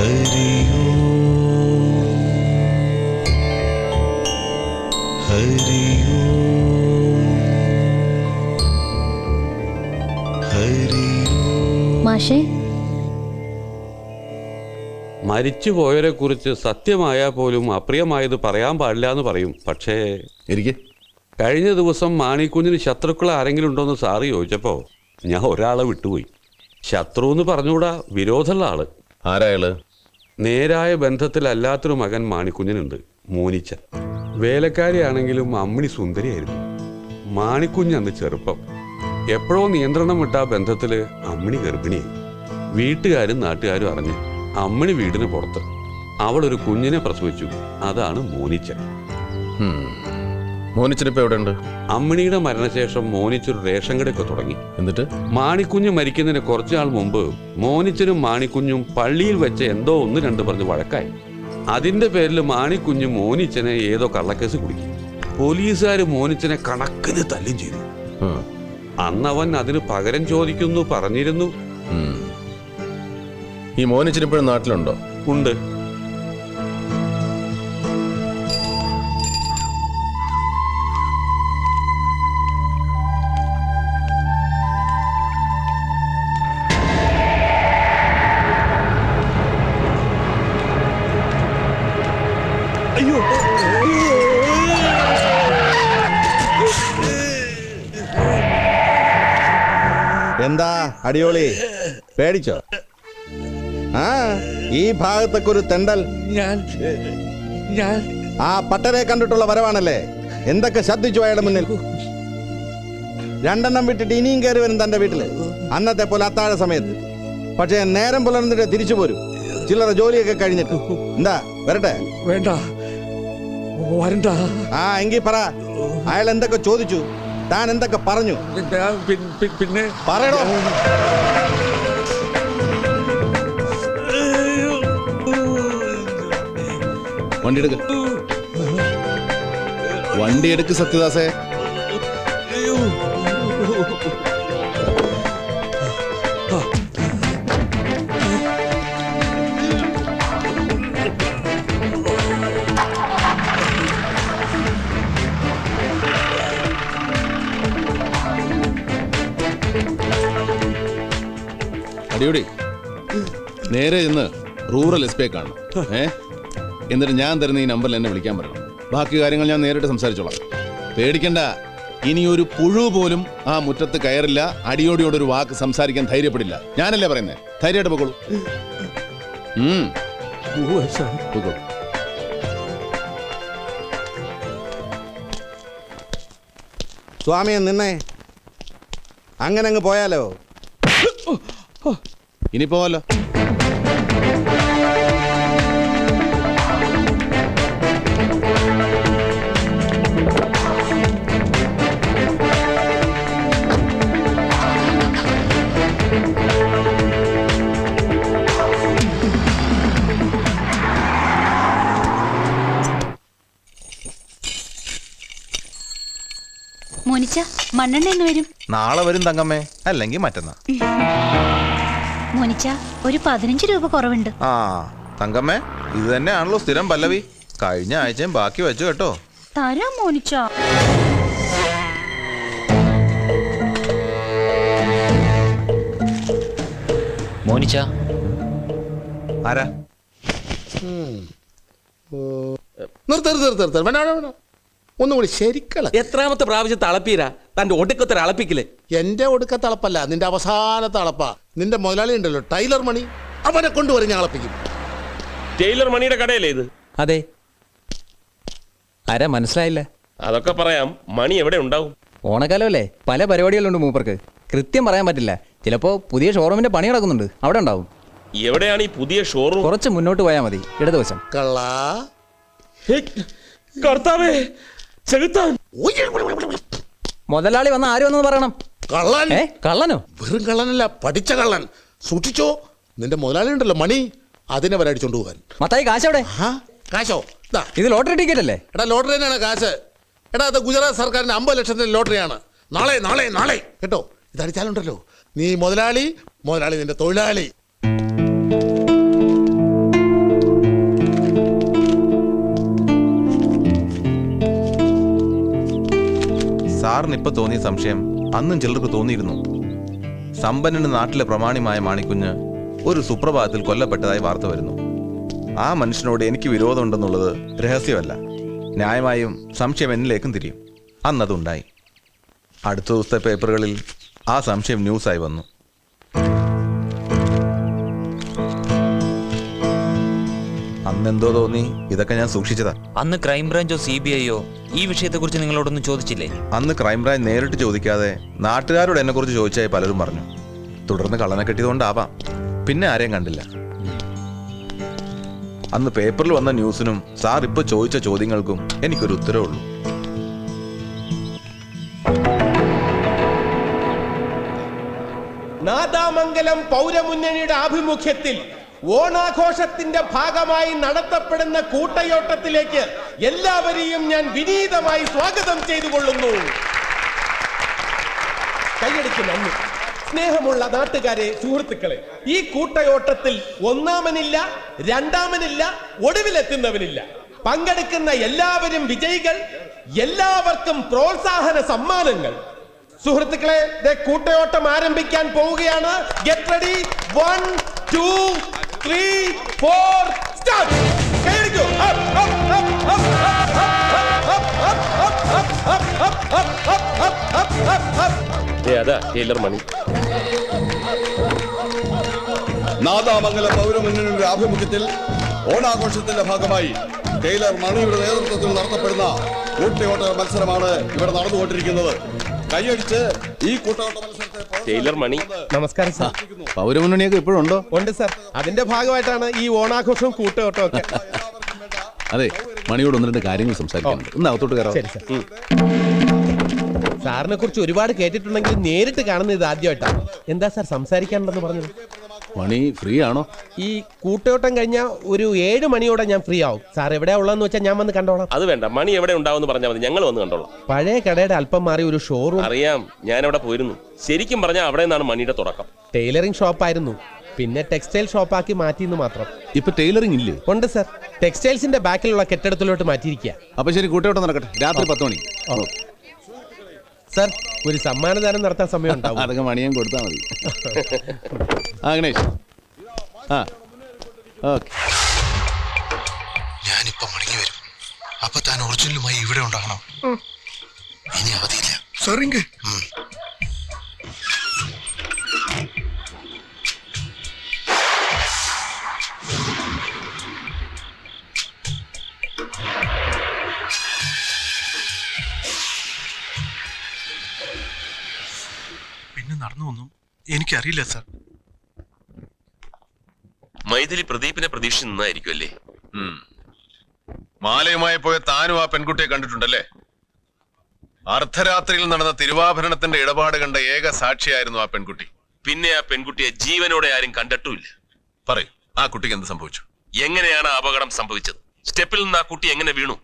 ഹരി ഹരിയോ. ഹരി ഓം ഹരി ഓം മാഷേ മരിച്ചുപോയവരെ കുറിച്ച് സത്യമായാൽ പോലും അപ്രിയമായത് പറയാൻ പാടില്ല എന്ന് പറയും. പക്ഷേ എനിക്ക്? കഴിഞ്ഞ ദിവസം മാണിക്കുഞ്ഞിന് ശത്രുക്കൾ ആരെങ്കിലും ഉണ്ടോന്ന് സാറ് ചോദിച്ചപ്പോൾ ഞാൻ ഒരാളെ വിട്ടുപോയി. ശത്രു എന്ന് പറഞ്ഞുകൂടാ വിരോധമുള്ള ആൾ. ആരായാൾ നേരായ ബന്ധത്തിലല്ലാത്തൊരു മകൻ മാണിക്കുഞ്ഞിനുണ്ട്. മോനിച്ചൻ. വേലക്കാരിയാണെങ്കിലും അമ്മിണി സുന്ദരിയായിരുന്നു. മാണിക്കുഞ്ഞ് അന്ന് ചെറുപ്പം. എപ്പോഴോ നിയന്ത്രണം വിട്ട ആ ബന്ധത്തിൽ അമ്മിണി ഗർഭിണിയായി. വീട്ടുകാരും നാട്ടുകാരും അറിഞ്ഞ് അമ്മിണി വീടിന് പുറത്ത് അവൾ ഒരു കുഞ്ഞിനെ പ്രസവിച്ചു. അതാണ് മോനിച്ചൻ. ഉണ്ട് അമ്മിണിയുടെ മരണശേഷം മോനിച്ചൊരു റേഷൻ കടയൊക്കെ തുടങ്ങി. എന്നിട്ട്? മാണിക്കുഞ്ഞ് മരിക്കുന്നതിന് കുറച്ചാൾ മുമ്പ് മോനിച്ചനും മാണിക്കുഞ്ഞും പള്ളിയിൽ വെച്ച് എന്തോ ഒന്ന് രണ്ട് പറഞ്ഞ് വഴക്കായി. അതിന്റെ പേരിൽ മാണിക്കുഞ്ഞ് മോനിച്ചനെ ഏതോ കള്ളക്കേസ് കുടുക്കി. പോലീസുകാർ മോനിച്ചനെ കണക്കിന് തല്ലും ചെയ്തു. അന്നവൻ അതിന് പകരം ചോദിക്കുന്നു പറഞ്ഞിരുന്നു. ഈ മോനിച്ചനിപ്പോഴും നാട്ടിലുണ്ടോ? ഉണ്ട്. എന്താ അടിയോളി? പേടിച്ചോ? ആ ഈ ഭാഗത്തൊക്കെ ഒരു തെണ്ടൽ. ഞാൻ ഞാൻ. ആ പട്ടരെ കണ്ടിട്ടുള്ള വരവാണല്ലേ? എന്തൊക്കെ ശ്രദ്ധിച്ചു അയാളുടെ മുന്നിൽ? രണ്ടെണ്ണം വിട്ടിട്ട് ഇനിയും കയറി വരും തന്റെ വീട്ടിൽ. അന്നത്തെ പോലെ അത്താഴ സമയത്ത്. പക്ഷേ നേരം പുലർന്നിട്ട് തിരിച്ചു പോരും. ചില്ലറ ജോലിയൊക്കെ കഴിഞ്ഞിട്ട്. എന്താ വരട്ടെ? വേണ്ട. വരണ്ട. ആ എങ്കിൽ പറ. അയാൾ എന്തൊക്കെ ചോദിച്ചു? താൻ എന്തൊക്കെ പറഞ്ഞു? പിന്നെ പറയണോ വണ്ടി എടുക്ക. വണ്ടി എടുക്ക് സത്യദാസേ. അടിയോടി. നേരെ ഇന്ന് റൂറൽ എസ് പി കാണണം. ഏ? എന്നിട്ട് ഞാൻ തരുന്ന ഈ നമ്പറിൽ എന്നെ വിളിക്കാൻ പറയണം. ബാക്കി കാര്യങ്ങൾ ഞാൻ നേരിട്ട് സംസാരിച്ചോളാം. പേടിക്കണ്ട. ഇനി ഒരു പുഴു പോലും ആ മുറ്റത്ത് കയറില്ല. അടിയോടിയോടൊരു വാക്ക് സംസാരിക്കാൻ ധൈര്യപ്പെടില്ല. ഞാനല്ലേ പറയുന്നേ? ധൈര്യമായിട്ട്. പോയിക്കോളൂ. സ്വാമിയെ നിന്നേ. അങ്ങനെ അങ്ങ് പോയാലോ ഇനി പോവല്ലോ മോനിച്ച മണ്ണെണ്ണ എന്ന് വരും? നാളെ വരും തങ്കമ്മേ. അല്ലെങ്കിൽ മറ്റന്നാ മോനിച്ച ഒരു പതിനഞ്ച് രൂപ കുറവുണ്ട്. ആ തങ്കമ്മേ ഇത് തന്നെയാണല്ലോ സ്ഥിരം പല്ലവി. കഴിഞ്ഞ ആഴ്ചയും ബാക്കി വെച്ചു കേട്ടോ. തരാം മോനിച്ച. മോനിച്ച. ആരാ? നിർത്തരുത് നിർത്തരുത് വേണ്ട വേണ്ട വേണ്ട. ഒന്നും കൂടി ശരിക്കള. എത്രാമത്തെ പ്രാവശ്യം തളപ്പീരാ? തന്റെ ഒടുക്കത്തെ അളപ്പിക്കില്ലേ എന്റെ ഒടുക്കത്തെ അളപ്പല്ല നിന്റെ അവസാനത്തെ അളപ്പാ. നിന്റെ മുതലാളി ഉണ്ടല്ലോ ടൈലർ മണി. അവനെ കൊണ്ടുവരും ഞാൻ അളപ്പിക്കും. ടൈലർ മണിയുടെ കടയല്ലേ ഇത്? അതെ. ആരാ മനസ്സിലായില്ല? അതൊക്കെ പറയാം മണി എവിടെ ഉണ്ടാവും? ഓണക്കാലമല്ലേ? പല പരിപാടികളുണ്ട് മൂപ്പർക്ക്. കൃത്യം പറയാൻ പറ്റില്ല. ചിലപ്പോ പുതിയ ഷോറൂമിന്റെ പണി നടക്കുന്നുണ്ട്. അവിടെ ഉണ്ടാവും. എവിടെയാണ് ഈ പുതിയ ഷോറൂം കുറച്ച് മുന്നോട്ട് പോയാൽ മതി. ഇടതുവശം. കള്ളാ. കർത്താവേ ചെകുത്താൻ. മുതലാളി വന്ന ആരും ഒന്നും പറയണം? കള്ളൻ. ഏ കള്ളനോ? വെറും കള്ളനല്ല പഠിച്ച കള്ളൻ. സൂക്ഷിച്ചോ നിന്റെ മുതലാളി ഉണ്ടല്ലോ മണി. അതിനെ വരെ അടിച്ചോണ്ട് പോകാൻ. മത്തായി കാശവിടെ ആ കാശോ? ഇതാ ഇത് ലോട്ടറി ടിക്കറ്റ് അല്ലേ? എടാ ലോട്ടറി തന്നെയാണ് കാശ്. എടാ അത് ഗുജറാത്ത് സർക്കാരിന്റെ അമ്പത് ലക്ഷത്തിന്റെ ലോട്ടറിയാണ്. നാളെ നാളെ നാളെ. കേട്ടോ ഇത് അടിച്ചാലുണ്ടല്ലോ. നീ മുതലാളി മുതലാളി നിന്റെ തൊഴിലാളി. സാറിന് ഇപ്പൊ തോന്നിയ സംശയം അന്നും ചിലർക്ക് തോന്നിയിരുന്നു. സമ്പന്നന് നാട്ടിലെ പ്രമാണിമായ മാണിക്കുഞ്ഞ് ഒരു സുപ്രഭാതത്തിൽ കൊല്ലപ്പെട്ടതായി വാർത്ത വരുന്നു. ആ മനുഷ്യനോട് എനിക്ക് വിരോധമുണ്ടെന്നുള്ളത് രഹസ്യമല്ല. ന്യായമായും സംശയം എന്നിലേക്കും തിരിയും. അന്നതുണ്ടായി. അടുത്ത ദിവസത്തെ പേപ്പറുകളിൽ ആ സംശയം ന്യൂസായി വന്നു. അന്നെന്തോ തോന്നി? ഇതൊക്കെ ഞാൻ സൂക്ഷിച്ചതാ. അന്ന് ക്രൈംബ്രാഞ്ചോ സി ബി ഐയോ ഈ വിഷയത്തെക്കുറിച്ച് നിങ്ങളോടൊന്നും ചോദിച്ചില്ലേ? അന്ന് ക്രൈംബ്രാഞ്ച് നേരിട്ട് ചോദിക്കാതെ നാട്ടുകാരോട് എന്നെ കുറിച്ച് ചോദിച്ചായി പലരും പറഞ്ഞു. തുടർന്ന് കള്ളനെ കെട്ടിയതുകൊണ്ടാവാം. പിന്നെ ആരെയും കണ്ടില്ല. അന്ന് പേപ്പറിൽ വന്ന ന്യൂസിനും സാർ ഇപ്പൊ ചോദിച്ച ചോദ്യങ്ങൾക്കും എനിക്കൊരു ഉത്തരവുള്ളൂ നാദാമംഗലം പൗരമുന്നണിയുടെ ആഭിമുഖ്യത്തിൽ ഓണാഘോഷത്തിന്റെ ഭാഗമായി നടത്തപ്പെടുന്ന കൂട്ടയോട്ടത്തിലേക്ക് എല്ലാവരെയും ഞാൻ വിനീതമായി സ്വാഗതം ചെയ്തുകൊള്ളുന്നു. കൈയടിക്ക് നന്ദി. സ്നേഹമുള്ള നാട്ടുകാരെ സുഹൃത്തുക്കളെ ഈ കൂട്ടയോട്ടത്തിൽ ഒന്നാമനില്ല രണ്ടാമനില്ല ഒടുവിലെത്തുന്നവനില്ല. പങ്കെടുക്കുന്ന എല്ലാവരും വിജയികൾ എല്ലാവർക്കും പ്രോത്സാഹന സമ്മാനങ്ങൾ. സുഹൃത്തുക്കളെ കൂട്ടയോട്ടം ആരംഭിക്കാൻ പോവുകയാണ്. Get ready one two three four start കൈയടിക്കൂ up up up up ഏതാ ടൈലർ മണി നാദാമംഗലം പൗരമുന്നണിയുടെ ആഭിമുഖ്യത്തിൽ ഓണാഘോഷത്തിന്റെ ഭാഗമായി ടൈലർ മണിയുടെ നേതൃത്വത്തിൽ നടത്തപ്പെടുന്ന കൂട്ടിയോട്ട മത്സരമാണ് ഇവിടെ നടന്നുകൊണ്ടിരിക്കുന്നത് കൈയടിച്ച് ഈ കൂട്ടയോട്ട മത്സരത്തെ ടൈലർ മണി. നമസ്കാരം സാർ. പൗരമുന്നണിയൊക്കെ ഇപ്പോഴുണ്ടോ? ഉണ്ട് സാർ. അതിന്റെ ഭാഗമായിട്ടാണ് ഈ ഓണാഘോഷവും കൂട്ടയോട്ടവും ഒക്കെ അതെ മണിയോട് ഒന്ന് രണ്ട് കാര്യങ്ങൾ സംസാരിക്കാനുണ്ട്. ഒന്ന് അകത്തോട്ട് കയറാം. ശരി സാർ. സാറിനെ കുറിച്ച് ഒരുപാട് കേട്ടിട്ടുണ്ടെങ്കിൽ നേരിട്ട് കാണുന്നത് ഇത് ആദ്യമായിട്ടാണ്. എന്താ സാർ സംസാരിക്കാനുണ്ടെന്ന് പറഞ്ഞത്? മണി ഫ്രീ ആണോ? ഈ കൂട്ടയോട്ടം കഴിഞ്ഞാൽ ഒരു ഏഴ് മണിയോടെ ഞാൻ ഫ്രീ ആവും. സാർ എവിടെയാ ഉള്ളതെന്ന് വെച്ചാൽ ഞാൻ വന്ന് കണ്ടോളാം. അത് വേണ്ട. മണി എവിടെ ഉണ്ടാവും പറഞ്ഞാൽ മതി. ഞങ്ങൾ വന്ന് കണ്ടോളാം. പഴയ കടയുടെ അല്പം മാറി ഒരു ഷോറൂം അറിയാം. ഞാൻ അവിടെ പോയിരുന്നു. ശരിക്കും പറഞ്ഞാൽ അവിടെ നിന്നാണ് മണിയുടെ തുടക്കം. ടൈലറിംഗ് ഷോപ്പായിരുന്നു പിന്നെ ടെക്സ്റ്റൈൽ ഷോപ്പാക്കി മാറ്റിയെന്ന് മാത്രം. ഇപ്പൊ ടൈലറിംഗ് ഇല്ലേ? ഉണ്ട് സർ ടെക്സ്റ്റൈൽസിന്റെ ബാക്കിലുള്ള കെട്ടിടത്തിലോട്ട് മാറ്റിയിരിക്കുക അപ്പൊ ശരി കൂട്ടയോട്ടം നടക്കട്ടെ. രാത്രി പത്ത് മണി. സാർ ഒരു സമ്മാനദാനം നടത്താൻ സമയം ഉണ്ടാവും. അതൊക്കെ മണിയും കൊടുത്താൽ മതി. ആ ഗണേഷ്. ആ. ഓക്കെ. ഞാനിപ്പോ മടങ്ങി വരും. അപ്പൊ താൻ ഒറിജിനലുമായി ഇവിടെ ഉണ്ടാകണം. ഇനി അവധിയില്ല. സറിങ്ക് എനിക്കറിയില്ല സാർ. മൈഥിലി പ്രദീപിനെ പ്രതീക്ഷിച്ച് നിന്നായിരിക്കും അല്ലേ? മാലയുമായി പോയ താനും ആ പെൺകുട്ടിയെ കണ്ടിട്ടുണ്ടല്ലേ? അർദ്ധരാത്രിയിൽ നടന്ന തിരുവാഭരണത്തിന്റെ ഇടപാട് കണ്ട ഏക സാക്ഷിയായിരുന്നു ആ പെൺകുട്ടി. പിന്നെ ആ പെൺകുട്ടിയെ ജീവനോടെ ആരും കണ്ടിട്ടുമില്ല. പറയൂ ആ കുട്ടിക്ക് എന്ത് സംഭവിച്ചു? എങ്ങനെയാണ് ആ അപകടം സംഭവിച്ചത്? സ്റ്റെപ്പിൽ നിന്ന് ആ കുട്ടി എങ്ങനെ വീണു?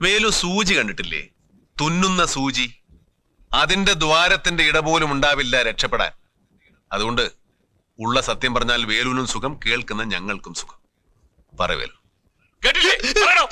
വേലു സൂചി കണ്ടിട്ടില്ലേ? തുന്നുന്ന സൂചി അതിന്റെ ദ്വാരത്തിന്റെ ഇട പോലും ഉണ്ടാവില്ല രക്ഷപ്പെടാൻ. അതുകൊണ്ട് ഉള്ള സത്യം പറഞ്ഞാൽ വേലുവിനും സുഖം കേൾക്കുന്ന ഞങ്ങൾക്കും സുഖം. പറ വേലു. കേട്ടില്ലേ? പറയണോ?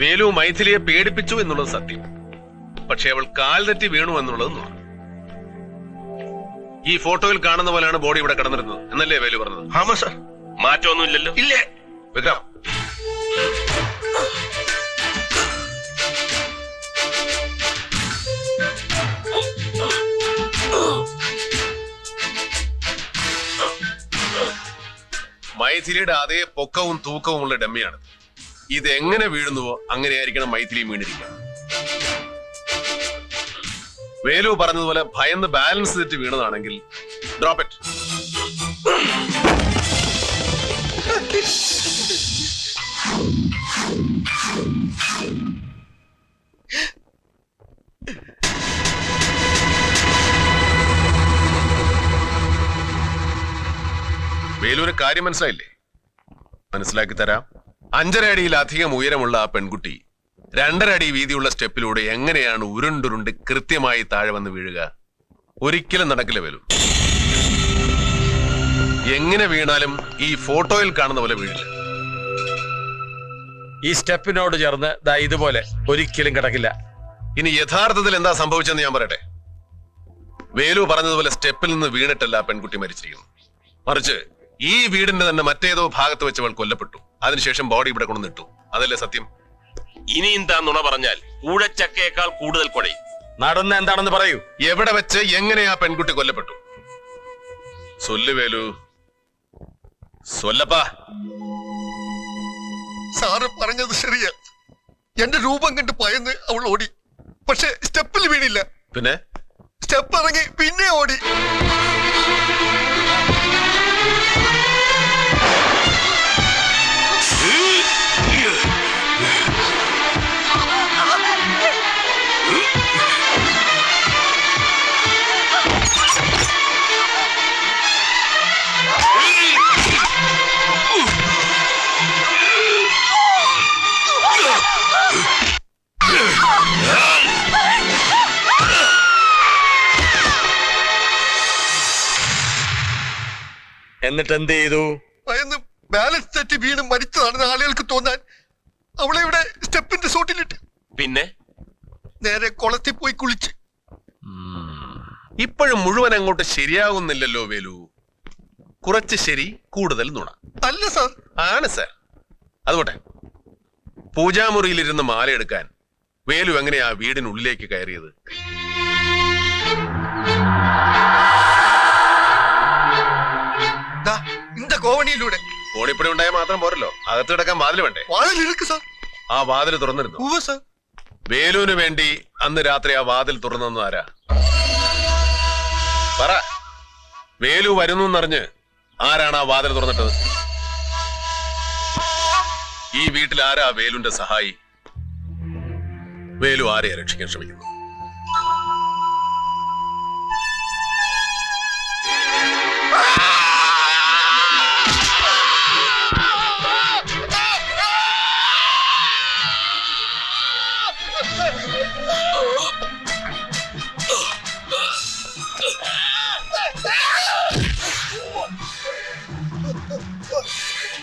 വേലു മൈഥിലിയെ പേടിപ്പിച്ചു എന്നുള്ളത് സത്യം. പക്ഷെ അവൾ കാൽ തെറ്റി വീണു എന്നുള്ളത് നുണ ഈ ഫോട്ടോയിൽ കാണുന്ന പോലെയാണ് ബോഡി ഇവിടെ കിടന്നിരുന്നത് എന്നല്ലേ വേലു പറഞ്ഞത്? ആമാ സാർ. മാറ്റമൊന്നുമില്ലല്ലോ. ഇല്ലേ? വിക്രം മൈഥിലിയുടെ അതേ പൊക്കവും തൂക്കവും ഉള്ള ഡമ്മിയാണ്. ഇത് എങ്ങനെ വീഴുന്നുവോ അങ്ങനെയായിരിക്കണം മൈഥിലി വീണിരിക്കുക വേലു പറഞ്ഞതുപോലെ ഭയന്ന് ബാലൻസ് തെറ്റി വീണതാണെങ്കിൽ ഡ്രോപ്പ് ഇറ്റ് വേലൂര് കാര്യം മനസ്സിലായില്ലേ? മനസ്സിലാക്കി തരാം. അഞ്ചര അടിയിലധികം ഉയരമുള്ള ആ പെൺകുട്ടി രണ്ടര അടി വീതിയുള്ള സ്റ്റെപ്പിലൂടെ എങ്ങനെയാണ് ഉരുണ്ടുരുണ്ട് കൃത്യമായി താഴെ വന്ന് വീഴുക? ഒരിക്കലും നടക്കില്ല വരൂ എങ്ങനെ വീണാലും ഈ ഫോട്ടോയിൽ കാണുന്ന പോലെ വീഴില്ല. ഈ സ്റ്റെപ്പിനോട് ചേർന്ന് ദാ ഇതുപോലെ ഒരിക്കലും കിടക്കില്ല. ഇനി യഥാർത്ഥത്തിൽ എന്താ സംഭവിച്ചെന്ന് ഞാൻ പറയട്ടെ. വേലു പറഞ്ഞതുപോലെ സ്റ്റെപ്പിൽ നിന്ന് വീണിട്ടല്ല പെൺകുട്ടി മരിച്ചിരിക്കുന്നു മറിച്ച് ഈ വീടിന്റെ തന്നെ മറ്റേതോ ഭാഗത്ത് വെച്ച് അവൾ കൊല്ലപ്പെട്ടു. അതിനുശേഷം ബോഡി ഇവിടെ കൊണ്ടുവന്നിട്ടു. അതല്ലേ സത്യം? ഇനി താൻ നുണ പറഞ്ഞാൽ ഊഴച്ചക്കയേക്കാൾ കൂടുതൽ കൊടയും നടന്ന എന്താണെന്ന് പറയൂ. എവിടെ വെച്ച് എങ്ങനെ ആ പെൺകുട്ടി കൊല്ലപ്പെട്ടു? സൊല്ലപ്പാ. സാറ് പറഞ്ഞത് ശരിയാ. എന്റെ രൂപം കണ്ട് പയന്ന് അവൾ ഓടി. പക്ഷെ സ്റ്റെപ്പിൽ വീണില്ല. പിന്നെ? സ്റ്റെപ്പ് ഇറങ്ങി പിന്നെ ഓടി. എന്നിട്ട് എന്ത് ചെയ്തു ഭയന്ന് ബാലൻസ് തെറ്റി വീണ് മരിച്ചതാണെന്ന് ആളുകൾക്ക് തോന്നാൻ അവളെ ഇവിടെ സ്റ്റെപ്പിന്റെ സോട്ടിലിട്ട്. പിന്നെ? നേരെ കുളത്തിൽ പോയി കുളിച്ച്. ഇപ്പോഴും മുഴുവൻ അങ്ങോട്ട് ശരിയാകുന്നില്ലല്ലോ വേലു. കുറച്ച് ശരി കൂടുതൽ നുണ. അല്ല സാർ ആണ് സാർ അതുകൊട്ടെ പൂജാമുറിയിലിരുന്ന് മാല എടുക്കാൻ വേലു എങ്ങനെയാ വീടിനുള്ളിലേക്ക് കയറിയത്? കോവണിയിലൂടെ. കോണിപ്പടി ഉണ്ടായ മാത്രം പോരല്ലോ. അകത്ത് കിടക്കാൻ വാതിൽ വേണ്ടേ? വാതിൽ സാർ. ആ വാതിൽ തുറന്നിരുന്നു. വേലുവിന് വേണ്ടി അന്ന് രാത്രി ആ വാതിൽ തുറന്നു ആരാ? പറ. വേലു വരുന്നു എന്നറിഞ്ഞ് ആരാണ് ആ വാതിൽ തുറന്നിട്ടത്? ഈ വീട്ടിൽ ആരാ വേലുന്റെ സഹായി? വേലു ആരെയാ രക്ഷിക്കാൻ ശ്രമിക്കുന്നു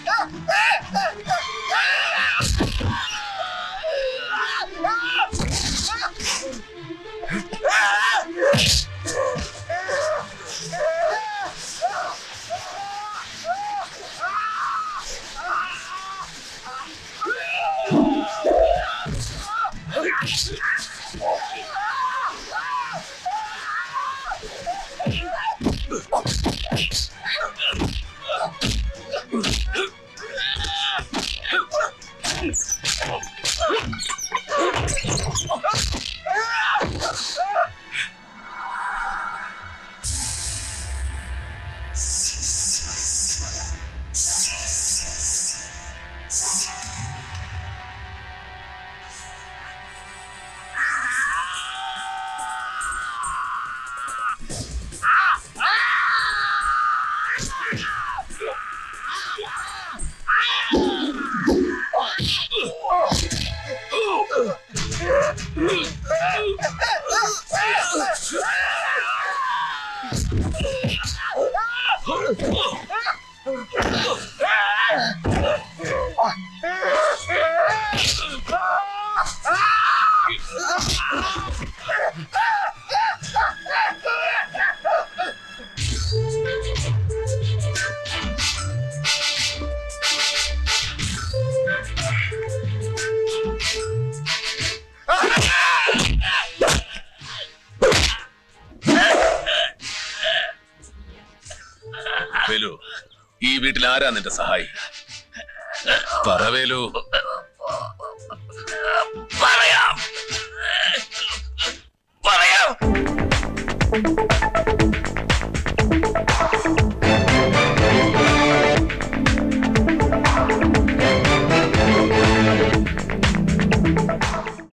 Ah! Ah! Ah! Ah! ഈ ആരാ നിന്റെ സഹായി? പറവേലു. പറയാം. പറയാം.